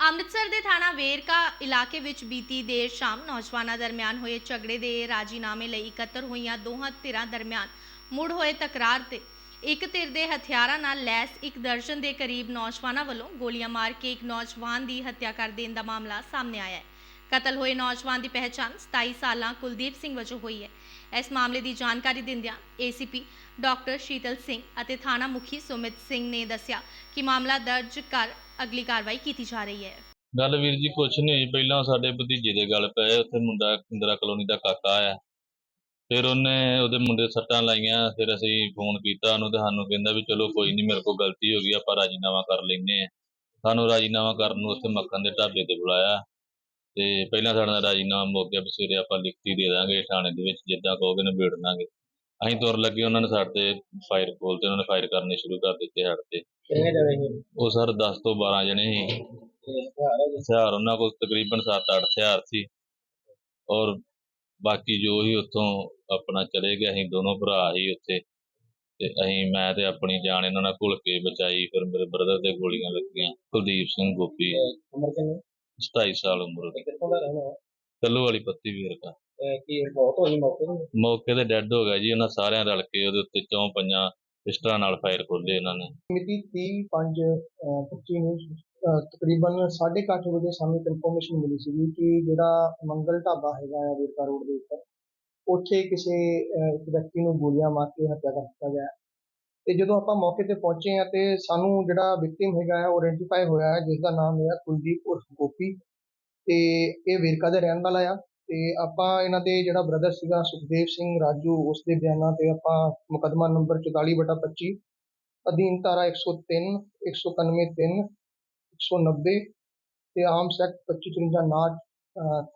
ਅੰਮ੍ਰਿਤਸਰ ਦੇ ਥਾਣਾ ਵੇਰਕਾ ਇਲਾਕੇ ਵਿੱਚ ਬੀਤੀ ਦੇਰ ਸ਼ਾਮ ਨੌਜਵਾਨਾਂ ਦਰਮਿਆਨ ਹੋਏ ਝਗੜੇ ਦੇ ਰਾਜੀਨਾਮੇ ਲਈ ਇਕੱਤਰ ਹੋਈਆਂ ਦੋਹਾਂ ਧਿਰਾਂ ਦਰਮਿਆਨ ਮੁੜ ਹੋਏ ਤਕਰਾਰ ਤੇ ਇੱਕ ਧਿਰ ਦੇ ਹਥਿਆਰਾਂ ਨਾਲ ਲੈਸ, ਇੱਕ ਦਰਜਨ ਦੇ ਕਰੀਬ ਨੌਜਵਾਨਾਂ ਵੱਲੋਂ ਗੋਲੀਆਂ ਮਾਰ ਕੇ ਇੱਕ ਨੌਜਵਾਨ ਦੀ ਹੱਤਿਆ ਕਰ ਦੇਣ ਦਾ ਮਾਮਲਾ ਸਾਹਮਣੇ ਆਇਆ ਹੈ। ਕਤਲ ਹੋਏ ਨੌਜਵਾਨ ਦੀ ਪਹਿਚਾਣ 27 ਸਾਲਾਂ ਕੁਲਦੀਪ ਸਿੰਘ ਵਜੋਂ ਹੋਈ ਹੈ। ਇਸ ਮਾਮਲੇ ਦੀ ਜਾਣਕਾਰੀ ਦਿੰਦਿਆਂ ਏਸੀਪੀ ਡਾਕਟਰ ਸ਼ੀਤਲ ਸਿੰਘ ਅਤੇ ਥਾਣਾ ਮੁਖੀ ਸੁਮਿਤ ਸਿੰਘ ਨੇ ਦੱਸਿਆ ਕਿ ਮਾਮਲਾ ਦਰਜ ਕਰ ਅਗਲੀ ਕਾਰਵਾਈ ਕੀਤੀ ਜਾ ਰਹੀ ਹੈ। ਗੱਲ ਵੀਰ ਜੀ, ਕੁਛ ਨਹੀਂ ਪਹਿਲਾਂ ਸਾਡੇ ਭਤੀਜੇ ਦੇ ਗੱਲ ਪਏ, ਉੱਥੇ ਮੁੰਡਾ ਇੰਦਰਾ ਕਲੋਨੀ ਦਾ ਕਾਕਾ ਆਇਆ। ਫਿਰ ਉਹਨੇ ਉਹਦੇ ਮੁੰਡੇ ਸੱਟਾਂ ਲਾਈਆਂ, ਫਿਰ ਅਸੀਂ ਫੋਨ ਕੀਤਾ, ਉਹਨੂੰ ਤੇ ਸਾਨੂੰ ਕਹਿੰਦਾ ਵੀ ਚਲੋ ਕੋਈ ਨਹੀਂ, ਮੇਰੇ ਕੋਲ ਗਲਤੀ ਹੋ ਗਈ, ਆਪਾਂ ਰਾਜੀਨਾਮਾ ਕਰ ਲੈਨੇ ਆ ਸਾਨੂੰ ਰਾਜੀਨਾਮਾ ਕਰਨ ਨੂੰ ਉੱਥੇ ਮੱਖਣ ਦੇ ਢਾਬੇ ਤੇ ਬੁਲਾਇਆ। ਤੇ ਪਹਿਲਾਂ ਸਾਡਾ ਨਾਲ ਰਾਜੀਨਾਮਾ ਮੁੱਕ ਗਿਆ ਵੀ ਸਵੇਰੇ ਆਪਾਂ ਲਿਖਤੀ ਦੇ ਦਾਂਗੇ ਥਾਣੇ ਦੇ ਵਿੱਚ ਜਿੱਦਾਂ ਕਹੋਗੇ ਨਿਬੇੜ ਦਾਂਗੇ। ਅਸੀਂ ਤੁਰ ਲੱਗੇ ਉਹਨਾਂ ਨੇ ਸਾਡੇ ਤੇ ਫਾਇਰ ਖੋਲ ਤੇ ਉਹਨਾਂ ਨੇ ਫਾਇਰ ਕਰਨੇ ਸ਼ੁਰੂ ਕਰ ਦਿੱਤੇ ਸਾਡੇ ਤੇ। ਕਿੰਨੇ ਜਣੇ ਸੀ? ਉਹ ਸਰ 10 ਤੋਂ 12 ਜਣੇ ਸੀ। ਤੇ ਹਥਿਆਰ? ਹਥਿਆਰ ਉਹਨਾਂ ਕੋਲ ਤਕਰੀਬਨ 7-8 ਹਥਿਆਰ ਸੀ। ਔਰ ਬਾਕੀ ਜੋ ਹੀ ਉੱਥੋਂ ਆਪਣਾ ਚਲੇ ਗਏ ਅਸੀਂ ਦੋਨੋਂ ਭਰਾ ਹੀ ਉੱਥੇ। ਤੇ ਅਸੀਂ ਮੈਂ ਤੇ ਆਪਣੀ ਜਾਨ ਇਹਨਾਂ ਨਾਲ ਘੁਲ ਕੇ ਬਚਾਈ ਫਿਰ ਮੇਰੇ ਬ੍ਰਦਰ ਤੇ ਗੋਲੀਆਂ ਲੱਗੀਆਂ ਕੁਲਦੀਪ ਸਿੰਘ ਗੋਪੀ। ਉਮਰ ਕਿੰਨੀ? 27 ਸਾਲ ਉਮਰ ਦੀ ਕਿੱਥੋਂ ਦਾ ਰਹਿਣਾ ਕੱਲੂ ਵਾਲੀ ਪੱਤੀ ਵੀਰ ਦਾ ਕੀ ਬਹੁਤ ਹੋਈ ਮੌਕੇ ਤੇ? ਮੌਕੇ ਤੇ ਡੈੱਡ ਹੋ ਗਿਆ ਜੀ ਉਹਨਾਂ ਸਾਰਿਆਂ ਰਲ ਕੇ ਉਹਦੇ ਉੱਤੇ ਚੌਂ ਪੰਜਾਂ ਪਿਸਟਲਾਂ ਨਾਲ ਫਾਇਰ ਖੋਲੇ ਇਹਨਾਂ ਨੇ। ਮਿਤੀ 30 5 25 ਨੂੰ ਅਹ, ਤਕਰੀਬਨ 8:30 ਵਜੇ ਸਾਨੂੰ ਇਨਫੋਰਮੇਸ਼ਨ ਮਿਲੀ ਸੀ ਕਿ ਜਿਹੜਾ ਮੰਗਲ ਢਾਬਾ ਹੈਗਾ ਆ ਵੇਰਕਾ ਰੋਡ ਦੇ ਉੱਪਰ ਉੱਥੇ ਕਿਸੇ ਅਹ, ਇੱਕ ਵਿਅਕਤੀ ਨੂੰ ਗੋਲੀਆਂ ਮਾਰ ਕੇ ਹੱਤਿਆ ਕਰ ਦਿੱਤਾ ਗਿਆ। ਹੈ। ਤੇ ਜਦੋਂ ਆਪਾਂ ਮੌਕੇ ਤੇ ਪਹੁੰਚੇ ਆ ਤੇ ਸਾਨੂੰ ਜਿਹੜਾ ਵਿਕਟਿਮ ਹੈਗਾ ਉਹ ਆਇਡੈਂਟੀਫਾਈ ਹੋਇਆ ਹੈ ਜਿਸ ਦਾ ਨਾਮ ਹੈ ਕੁਲਦੀਪ ਉਰਫ ਗੋਪੀ ਤੇ ਇਹ ਵੇਰਕਾ ਦਾ ਰਹਿਣ ਵਾਲਾ ਆ ਤੇ ਆਪਾਂ ਇਹਨਾਂ ਦੇ ਜਿਹੜਾ ਬ੍ਰਦਰ ਸੀਗਾ ਸੁਖਦੇਵ ਸਿੰਘ ਰਾਜੂ ਉਸ ਦੇ ਬਿਆਨਾਂ ਤੇ ਆਪਾਂ ਮੁਕੱਦਮਾ ਨੰਬਰ 44/25 ਅਧੀਨ ਧਾਰਾ 103 191 3 190 ਤੇ ਆਮ ਸੈਕਟ 2553 ਨਾਟ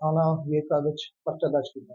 ਥਾਣਾ ਵੇਰਕਾ ਵਿੱਚ ਪਰਚਾ ਦਰਜ ਕੀਤਾ।